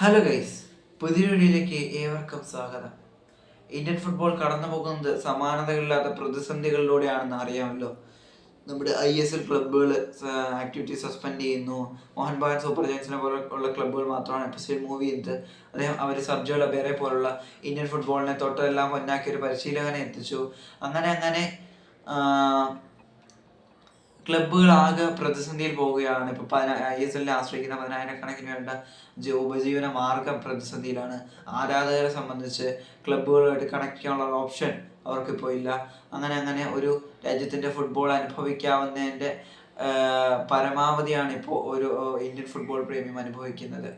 Hello guys പുതിയ വീഡിയോയിലേക്ക് ഏവർക്കും സ്വാഗതം. ഇന്ത്യൻ ഫുട്ബോൾ കടന്നു പോകുന്നത് സമാനതകളില്ലാത്ത പ്രതിസന്ധികളിലൂടെയാണെന്ന് അറിയാമല്ലോ. നമ്മുടെ ഐ എസ് എൽ ക്ലബ്ബുകൾ ആക്ടിവിറ്റി സസ്പെൻഡ് ചെയ്യുന്നു. മോഹൻ സൂപ്പർ ജയൻസിനെ പോലെ ഉള്ള ക്ലബ്ബുകൾ മാത്രമാണ് എപ്പിസോഡ് മൂവ് ചെയ്തത്. അദ്ദേഹം അവർ സർജോ ലബേറെ പോലുള്ള ഇന്ത്യൻ ഫുട്ബോളിനെ തൊട്ടെല്ലാം പൊന്നാക്കിയ ഒരു പരിശീലകനെ എത്തിച്ചു. അങ്ങനെ അങ്ങനെ ക്ലബ്ബുകൾ ആകെ പ്രതിസന്ധിയിൽ പോവുകയാണ്. ഇപ്പൊ ഐ എസ് എല്ലിനെ ആശ്രയിക്കുന്ന പതിനായിരക്കണക്കിന് വേണ്ട ഉപജീവന മാർഗം പ്രതിസന്ധിയിലാണ്. ആരാധകരെ സംബന്ധിച്ച് ക്ലബ്ബുകളുമായിട്ട് കണക്ട് ചെയ്യാനുള്ള ഓപ്ഷൻ അവർക്കിപ്പോൾ ഇല്ല. അങ്ങനെ അങ്ങനെ ഒരു രാജ്യത്തിന്റെ ഫുട്ബോൾ അനുഭവിക്കാവുന്നതിന്റെ പരമാവധിയാണ് ഇപ്പോൾ ഒരു ഇന്ത്യൻ ഫുട്ബോൾ പ്രേമിയും അനുഭവിക്കുന്നത്.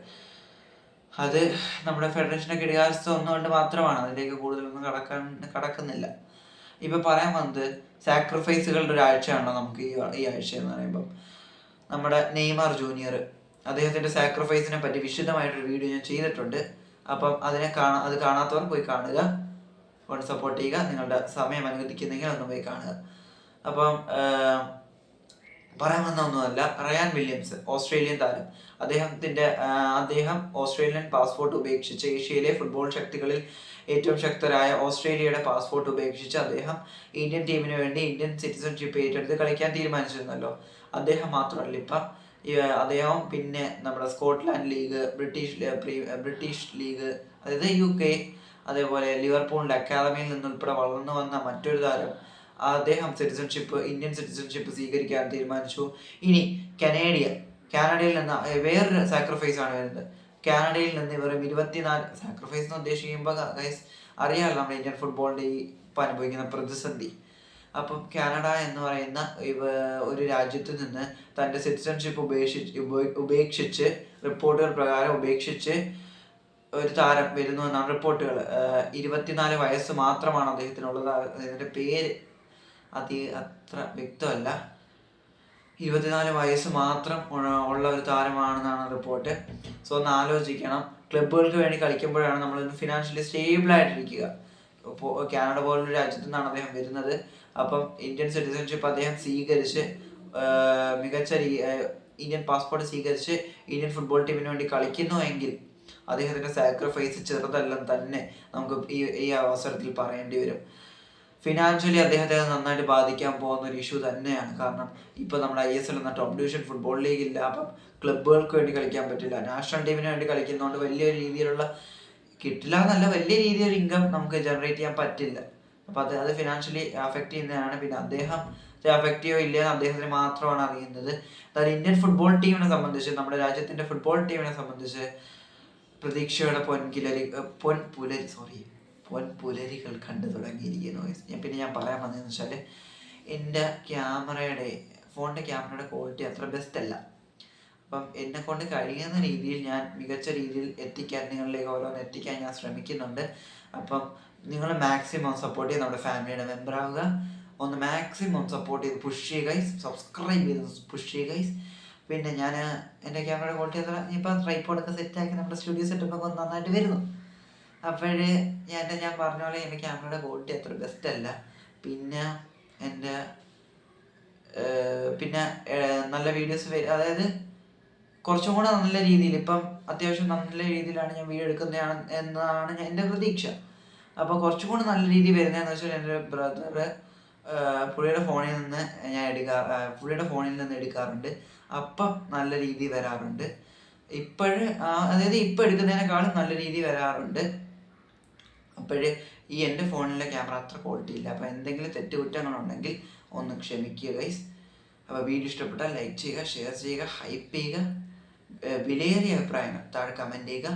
അത് നമ്മുടെ ഫെഡറേഷന്റെ കിടികാരസ്ഥ ഒന്നുകൊണ്ട് മാത്രമാണ്. അതിലേക്ക് കൂടുതലൊന്നും കടക്കാൻ കടക്കുന്നില്ല. ഇപ്പൊ പറയാൻ വന്നത് സാക്രിഫൈസുകളുടെ ഒരു ആഴ്ചയാണല്ലോ നമുക്ക് ഈ ഈ ആഴ്ച എന്ന് പറയുമ്പോൾ നമ്മുടെ നെയ്മർ ജൂനിയർ അദ്ദേഹത്തിന്റെ സാക്രിഫൈസിനെ പറ്റി വിശദമായിട്ടൊരു വീഡിയോ ഞാൻ ചെയ്തിട്ടുണ്ട്. അപ്പം അതിനെ കാണാ അത് കാണാത്തവർ പോയി കാണുക. ഒന്ന് സപ്പോർട്ട് ചെയ്യുക. നിങ്ങളുടെ സമയം അനുവദിക്കുന്നെങ്കിൽ ഒന്ന് പോയി കാണുക. അപ്പം പറയാൻ വന്ന ഒന്നുമല്ല. റയാൻ വില്യംസ് ഓസ്ട്രേലിയൻ താരം. അദ്ദേഹത്തിന്റെ അദ്ദേഹം ഓസ്ട്രേലിയൻ പാസ്പോർട്ട് ഉപേക്ഷിച്ച് ഏഷ്യയിലെ ഫുട്ബോൾ ശക്തികളിൽ ഏറ്റവും ശക്തരായ ഓസ്ട്രേലിയയുടെ പാസ്പോർട്ട് ഉപേക്ഷിച്ച് അദ്ദേഹം ഇന്ത്യൻ ടീമിന് വേണ്ടി ഇന്ത്യൻ സിറ്റിസൺഷിപ്പ് ഏറ്റെടുത്ത് കളിക്കാൻ തീരുമാനിച്ചിരുന്നല്ലോ. അദ്ദേഹം മാത്രമല്ല ഇപ്പം അദ്ദേഹം പിന്നെ നമ്മുടെ Scotland league British British league അതായത് യു കെ അതേപോലെ ലിവർപൂളിന്റെ അക്കാദമിയിൽ നിന്നുൾപ്പെടെ വളർന്നു വന്ന മറ്റൊരു താരം അദ്ദേഹം സിറ്റിസൺഷിപ്പ് ഇന്ത്യൻ സിറ്റിസൺഷിപ്പ് സ്വീകരിക്കാൻ തീരുമാനിച്ചു. ഇനി കനേഡിയ കാനഡയിൽ നിന്ന് വേറൊരു സാക്രിഫൈസ് ആണ് വരുന്നത്. കാനഡയിൽ നിന്ന് വെറും ഇരുപത്തിനാല് സാക്രിഫൈസ് എന്ന് ഉദ്ദേശിക്കുമ്പോൾ ഗൈസ് അറിയാമല്ലോ നമ്മുടെ ഇന്ത്യൻ ഫുട്ബോളിന്റെ ഈ അനുഭവിക്കുന്ന പ്രതിസന്ധി. അപ്പം കാനഡ എന്ന് പറയുന്ന ഒരു രാജ്യത്ത് നിന്ന് തന്റെ സിറ്റിസൺഷിപ്പ് ഉപേക്ഷിച്ച് ഉപേ- ഉപേക്ഷിച്ച് റിപ്പോർട്ടുകൾ പ്രകാരം ഉപേക്ഷിച്ച് ഒരു താരം വരുന്നു എന്നാണ് റിപ്പോർട്ടുകൾ ഇരുപത്തിനാല് വയസ്സ് മാത്രമാണ് അദ്ദേഹത്തിനുള്ളത്. അതിന്റെ പേര് അതി അത്ര വ്യക്തമല്ല. ഇരുപത്തിനാല് വയസ്സ് മാത്രം ഉള്ള- ഒരു താരമാണെന്നാണ് റിപ്പോർട്ട് സോ ഒന്ന് ആലോചിക്കണം. ക്ലബ്ബുകൾക്ക് വേണ്ടി കളിക്കുമ്പോഴാണ് നമ്മൾ ഫിനാൻഷ്യലി സ്റ്റേബിൾ ആയിട്ടിരിക്കുക. ഇപ്പോൾ കാനഡ പോലുള്ള രാജ്യത്തു നിന്നാണ് അദ്ദേഹം വരുന്നത്. അപ്പം ഇന്ത്യൻ സിറ്റിസൺഷിപ്പ് അദ്ദേഹം സ്വീകരിച്ച് മികച്ച ഇന്ത്യൻ പാസ്പോർട്ട് സ്വീകരിച്ച് ഇന്ത്യൻ ഫുട്ബോൾ ടീമിന് വേണ്ടി കളിക്കുന്നു എങ്കിൽ അദ്ദേഹത്തിന്റെ സാക്രിഫൈസ് ചെറുതല്ലെന്ന് തന്നെ നമുക്ക് ഈ ഈ അവസരത്തിൽ പറയേണ്ടി വരും. ഫിനാൻഷ്യലി അദ്ദേഹത്തെ നന്നായിട്ട് ബാധിക്കാൻ പോകുന്ന ഒരു ഇഷ്യൂ തന്നെയാണ്. കാരണം ഇപ്പൊ നമ്മുടെ ഐ എസ് എൽ എന്ന ടോപ്പ് ഡിവിഷൻ ഫുട്ബോൾ ലീഗ് ഇല്ല. അപ്പം ക്ലബ്ബുകൾക്ക് വേണ്ടി കളിക്കാൻ പറ്റില്ല. നാഷണൽ ടീമിന് വേണ്ടി കളിക്കുന്നതുകൊണ്ട് വലിയ രീതിയിലുള്ള കിട്ടില്ല എന്നല്ല വലിയ രീതിയിൽ ഇൻകം നമുക്ക് ജനറേറ്റ് ചെയ്യാൻ പറ്റില്ല. അപ്പൊ അത് അത് ഫിനാൻഷ്യലി അഫക്റ്റ് ചെയ്യുന്നതാണ്. പിന്നെ അദ്ദേഹം അഫക്റ്റ് ചെയ്യോ ഇല്ലയെന്ന് അദ്ദേഹത്തിന് മാത്രമാണ് അറിയുന്നത്. അതായത് ഇന്ത്യൻ ഫുട്ബോൾ ടീമിനെ സംബന്ധിച്ച് നമ്മുടെ രാജ്യത്തിന്റെ ഫുട്ബോൾ ടീമിനെ സംബന്ധിച്ച് പ്രതീക്ഷയുടെ പൊൻകിലരി പൊൻ പുലരി സോറി പൊൻ പുലരികൾ കണ്ടു തുടങ്ങിയിരിക്കുന്നു. ഞാൻ പിന്നെ ഞാൻ പറയാൻ വന്നതെന്ന് വെച്ചാൽ എന്റെ ക്യാമറയുടെ ഫോണിന്റെ ക്യാമറയുടെ ക്വാളിറ്റി അത്ര ബെസ്റ്റ് അല്ല. അപ്പം എന്നെ കൊണ്ട് കഴിയുന്ന രീതിയിൽ ഞാൻ മികച്ച രീതിയിൽ എത്തിക്കാൻ നിങ്ങളിലേക്ക് ഓരോന്ന് എത്തിക്കാൻ ഞാൻ ശ്രമിക്കുന്നുണ്ട്. അപ്പം നിങ്ങൾ മാക്സിമം സപ്പോർട്ട് ചെയ്ത് നമ്മുടെ ഫാമിലിയുടെ മെമ്പർ ആവുക. ഒന്ന് മാക്സിമം സപ്പോർട്ട് ചെയ്ത് പുഷ് ചെയ്യുക സബ്സ്ക്രൈബ് ചെയ്ത് പുഷ് ചെയ്യുക പിന്നെ ഞാൻ എന്റെ ക്യാമറയുടെ ക്വാളിറ്റി അത്ര ഇപ്പം ട്രൈപ്പോഡൊക്കെ സെറ്റാക്കി നമ്മുടെ സ്റ്റുഡിയോ സെറ്റപ്പൊക്കെ ഒന്ന് നന്നായിട്ട് വരുന്നു. അപ്പോഴ് ഞാൻ ഞാൻ പറഞ്ഞ പോലെ എന്റെ ക്യാമറയുടെ ക്വാളിറ്റി അത്ര ബെസ്റ്റ് അല്ല. പിന്നെ എന്റെ പിന്നെ നല്ല വീഡിയോസ് അതായത് കുറച്ചും കൂടെ നല്ല രീതിയിൽ ഇപ്പം അത്യാവശ്യം നല്ല രീതിയിലാണ് ഞാൻ വീഡിയോ എടുക്കുന്നതാണ് എന്നാണ് എന്റെ പ്രതീക്ഷ. അപ്പോൾ കുറച്ചും കൂടെ നല്ല രീതിയിൽ വരുന്നതെന്ന് വെച്ചാൽ എന്റെ ബ്രദർ പുള്ളിയുടെ ഫോണിൽ നിന്ന് ഞാൻ എടുക്കാ പുള്ളിയുടെ ഫോണിൽ നിന്ന് എടുക്കാറുണ്ട്. അപ്പം നല്ല രീതിയിൽ വരാറുണ്ട്. ഇപ്പോഴ് അതായത് ഇപ്പം എടുക്കുന്നതിനേക്കാളും നല്ല രീതിയിൽ വരാറുണ്ട്. അപ്പോഴ് ഈ എന്റെ ഫോണിലെ ക്യാമറ അത്ര ക്വാളിറ്റി ഇല്ല. അപ്പോൾ എന്തെങ്കിലും തെറ്റുകുറ്റങ്ങളുണ്ടെങ്കിൽ ഒന്ന് ക്ഷമിക്കുക ഗൈസ് അപ്പോൾ വീഡിയോ ഇഷ്ടപ്പെട്ടാൽ ലൈക്ക് ചെയ്യുക ഷെയർ ചെയ്യുക ഹൈപ്പ് ചെയ്യുക വിലയേറിയ അഭിപ്രായങ്ങൾ താഴെ കമന്റ് ചെയ്യുക.